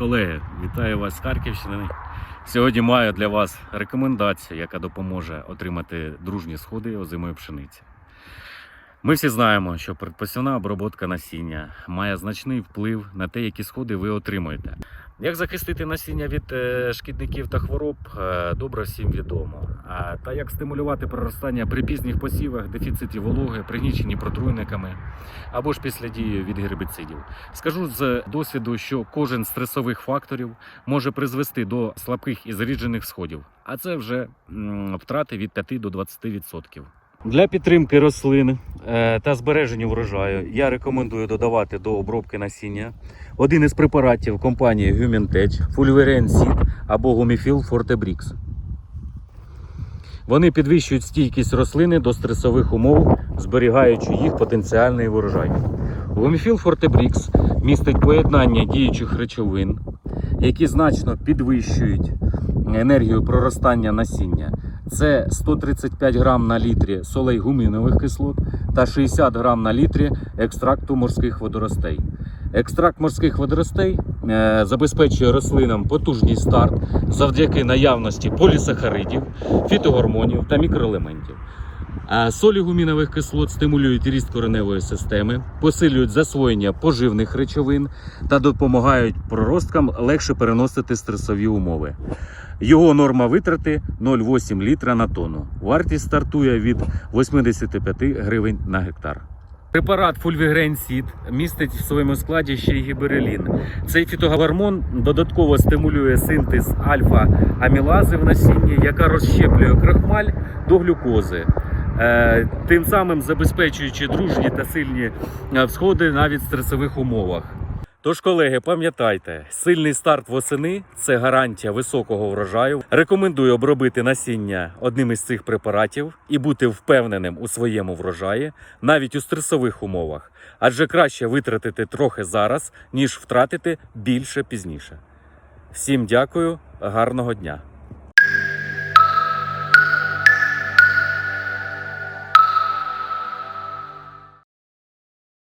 Колеги, вітаю вас з Харківщини. Сьогодні маю для вас рекомендацію, яка допоможе отримати дружні сходи озимої пшениці. Ми всі знаємо, що предпосівна обробка насіння має значний вплив на те, які сходи ви отримуєте. Як захистити насіння від е, шкідників та хвороб, е, добре всім відомо. Та як стимулювати проростання при пізніх посівах, дефіциті вологи, пригніченні протруйниками або ж після дії від гербіцидів. Скажу з досвіду, що кожен з стресових факторів може призвести до слабких і зріджених сходів, а це вже втрати від 5 до 20%. Для підтримки рослин е, та збереження врожаю я рекомендую додавати до обробки насіння один із препаратів компанії Human Fulveren Seed або Gumifil Fortebrix. Вони підвищують стійкість рослини до стресових умов, зберігаючи їх потенціальний врожай. Гуміфіл Фортебрікс містить поєднання діючих речовин, які значно підвищують енергію проростання насіння. Це 135 грам на літрі солей гумінових кислот та 60 грам на літрі екстракту морських водоростей. Екстракт морських водоростей е, забезпечує рослинам потужний старт завдяки наявності полісахаридів, фітогормонів та мікроелементів. Солі гумінових кислот стимулюють ріст кореневої системи, посилюють засвоєння поживних речовин та допомагають проросткам легше переносити стресові умови. Його норма витрати 0,8 літра на тонну. Вартість стартує від 85 гривень на гектар. Препарат Fulvigren Seed містить в своєму складі ще й гіберелін. Цей фітогормон додатково стимулює синтез альфа-амілази в насінні, яка розщеплює крахмаль до глюкози, тим самим забезпечуючи дружні та сильні е, всходи навіть в стресових умовах. Тож, колеги, пам'ятайте, сильний старт восени це гарантія високого врожаю. Рекомендую обробити насіння одним із цих препаратів і бути впевненим у своєму врожаї навіть у стресових умовах, адже краще витратити трохи зараз, ніж втратити більше пізніше. Всім дякую, гарного дня!